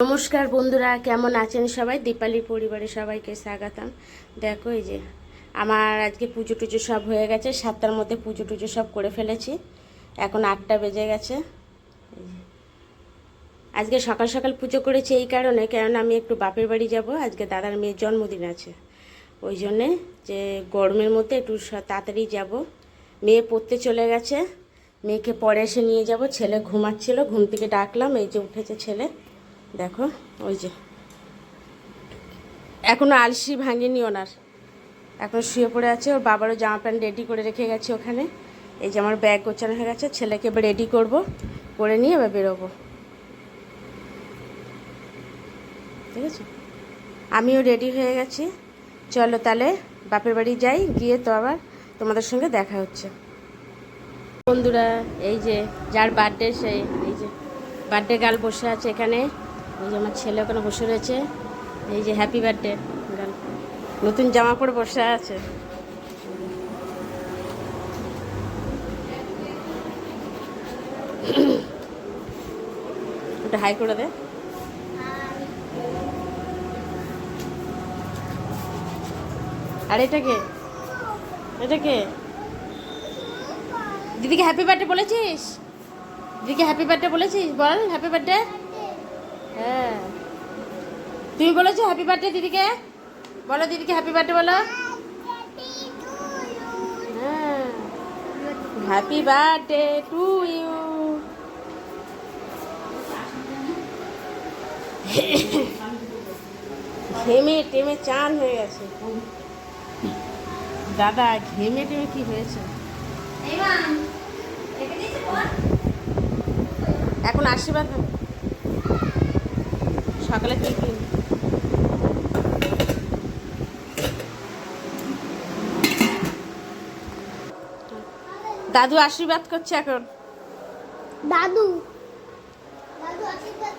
নমস্কার বন্ধুরা, কেমন আছেন সবাই? দীপালির পরিবারে সবাইকে স্বাগতম। দেখো এই যে, আমার আজকে পুজো টুজো সব হয়ে গেছে, সাতটার মধ্যে পুজো টুজো সব করে ফেলেছি। এখন আটটা বেজে গেছে। আজকে সকাল সকাল পুজো করেছি এই কারণে, কেননা আমি একটু বাপের বাড়ি যাব, আজকে দাদার মেয়ের জন্মদিন আছে। ওই জন্যে যে গরমের মধ্যে একটু তাড়াতাড়ি যাব। মেয়ে পড়তে চলে গেছে, মেয়েকে পরে এসে নিয়ে যাব। ছেলে ঘুমাচ্ছিল, ঘুম থেকে ডাকলাম, এই যে উঠেছে ছেলে। দেখো, ওই যে। এখনও আলসি ভাঙেনি ওনার। এখন শুয়ে পড়ে আছে, ওর বাবারও জামা প্যান্ট রেডি করে রেখে গেছে ওখানে। এই যে আমার ব্যাগ গোছানো হয়ে গেছে, ছেলেকে এবার রেডি করব, করে নিয়ে এবার বেরোবো। ঠিক আছে? আমিও রেডি হয়ে গেছি। চলো তাহলে, বাপের বাড়ি যাই, গিয়ে তো আবার তোমাদের সঙ্গে দেখা হচ্ছে। বন্ধুরা, এই যে, যার বার্থডে সেই এই যে বার্থডে গার্ল বসে আছে এখানে। এই যে আমার ছেলে ওখানে বসে রয়েছে। এই যে হ্যাপি বার্থডে গার্ল নতুন জামা পরে বসে আছে। ওটা হাই করে দে। আর এটা কে? এটা কে? দিদিকে হ্যাপি বার্থডে বলেছিস? দিদিকে হ্যাপি বার্থডে বলেছিস? বল হ্যাপি বার্থডে হ্যাঁ। তুমি বলেছ হ্যাপি বার্থডে দিদিকে? বলো দিদিকে হ্যাপি বার্থডে বলো। হ্যাঁ। হ্যাপি বার্থডে টু ইউ ঘেমে টেমে চান হয়ে গেছে। দাদা ঘেমে টেমে কি হয়েছে? এখন আশীর্বাদ হবে সকালে টিফিন দাদু আশীর্বাদ করছে এখন। দাদু। দাদু আশীর্বাদ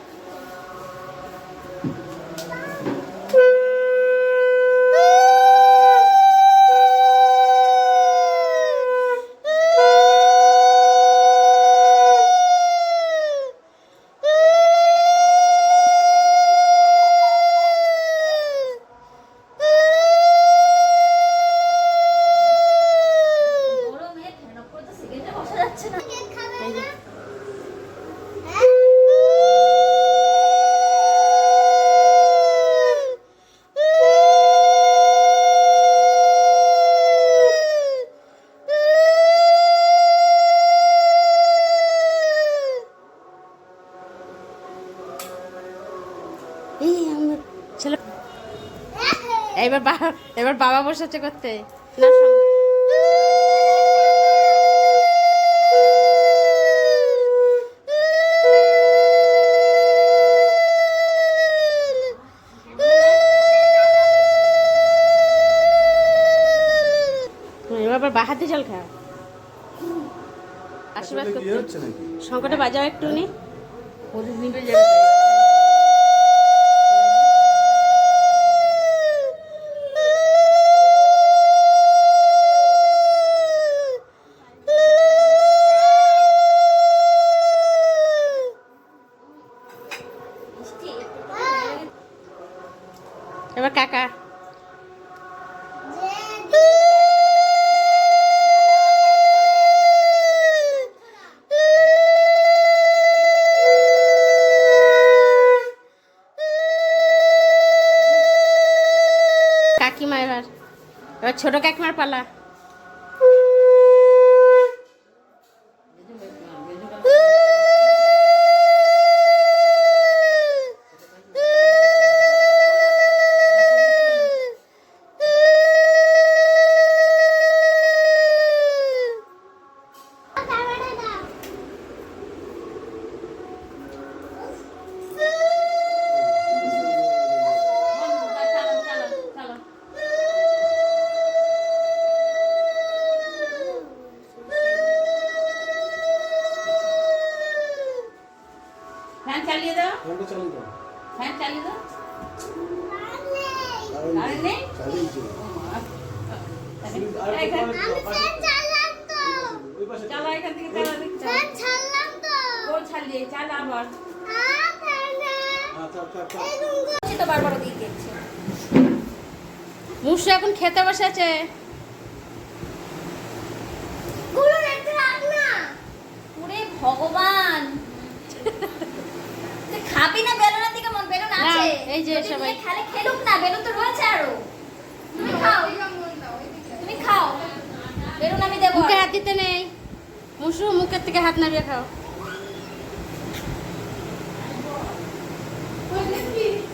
এবার বাবা এবার বাবা বসেছে করতে। না এবার আবার বাহাতে জল খা। আশীর্বাদ করতে। সংকটে বাজাও একটু নি এবার ছোট কাকিমার পালা। ফ্যান চালিয়ে দাও। ফ্যান চালিয়ে দাও। কারেন্ট নেই? চালা এখান থেকে চালা দেখি ছাড়লাম তো ও ছাড়িয়ে চালা আবার। আ, তো বারবার দিয়ে মুসু এখন খেতে বসেছে। ভগবান। খাবি না বেলুনের দিকে মন বেলুন না, আছে। এই যে সবাই। খেলে খেলুক না বেলুন তো রয়েছে আরও। তুমি খাও। তুমি খাও। বেলুন আমি দেবো। মুখে হাত দিতে নেই। মুসু মুখের থেকে হাত নামিয়ে খাও।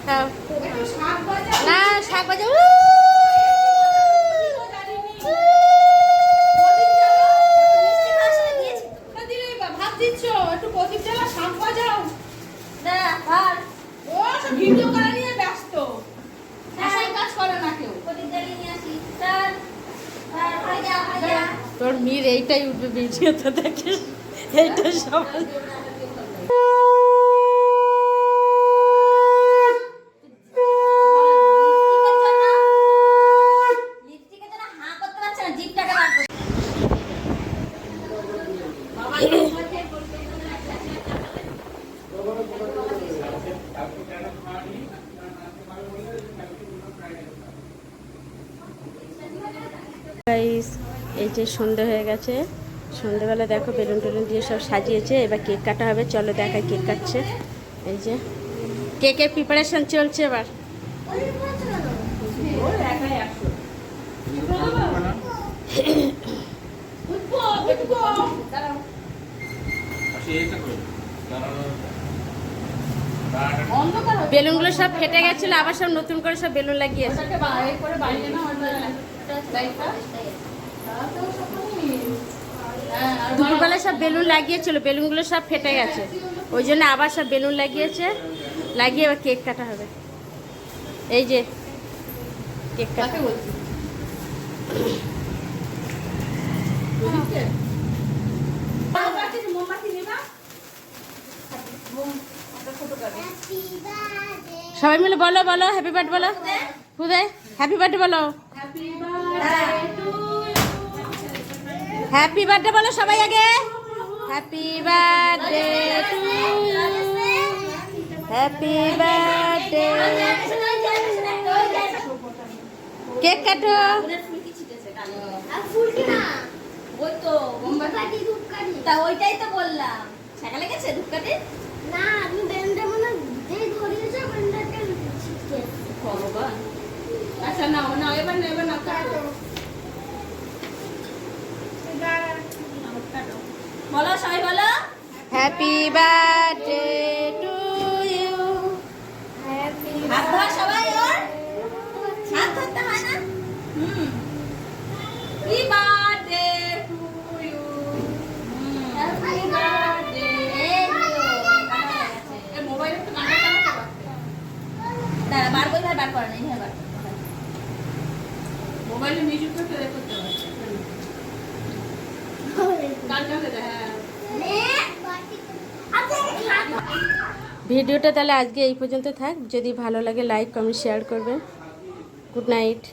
খাও না শাক বাজা উউ! মিষ্টি খাওয়ার সময় দিয়েছি তো। ভাত দিচ্ছ একটু প্রদীপ জ্বালা শাক বাজাও দাঁড়া, ধর। ও সব ভিডিও করা নিয়ে ব্যস্ত হ্যাঁ, আসাই কাজ করে না কেউ প্রদীপ জ্বালিয়ে নিয়ে আসি। ধর। ধর, হয়ে যা, হয়ে যা। তোর মির এইটাই উঠবে ভিডিওতে দেখিস এইটা সবাই লিপস্টিকের জন্য হাঁ করতে পারছে না, জিভটাকে বার করছে। গাইস এই যে সন্ধে হয়ে গেছে, সন্ধেবেলা দেখো বেলুন টেলুন দিয়ে সব সাজিয়েছে, এবার কেক কাটা হবে, চলো দেখাই কেক কাটছে। এই যে, কেকের প্রিপারেশন চলছে এবার। বেলুনগুলো সব ফেটে গেছিল, আবার সব নতুন করে সব বেলুন লাগিয়েছে। দুপুরবেলা সব বেলুন লাগিয়েছিল বেলুনগুলো সব ফেটে গেছে। ওই জন্য আবার সব বেলুন লাগিয়েছে। লাগিয়ে এবার কেক কাটা হবে। এই যে কেক কাটা। বার্থডে সবাই মিলে বলো বলো হ্যাপি বার্থডে বলো। হ্যাপি বার্থডে বলো। হ্যাপি বার্থডে হ্যাপি বার্থডে বলো সবাই আগে। Happy birthday to happy birthday cake কাটো। তো ওইটাই তো বললাম। ছাকা লেগেছে ধূপকাঠি? না আপনি বেলুনটা মনে যেই ধরিয়েছে বেলুনটাকে ছিটকে আচ্ছা না না এবার না এবার না কাটো বলো সবাই বলো হ্যাপি বার্থডে টু ইউ ধোয়া সবাই ওর? হাত ধরতে হয় না? হুম। Happy birthday to you happy birthday মোবাইলে পারতে দাঁড়া বার করে বার করে না এইভাবে বার করতে হয়। মোবাইলে মিউজিক তো করতে চালাতে যায় হ্যাঁ। ভিডিওটা তাহলে আজকে এই পর্যন্ত থাক। যদি ভালো লাগে লাইক কমেন্ট শেয়ার করবেন। Good night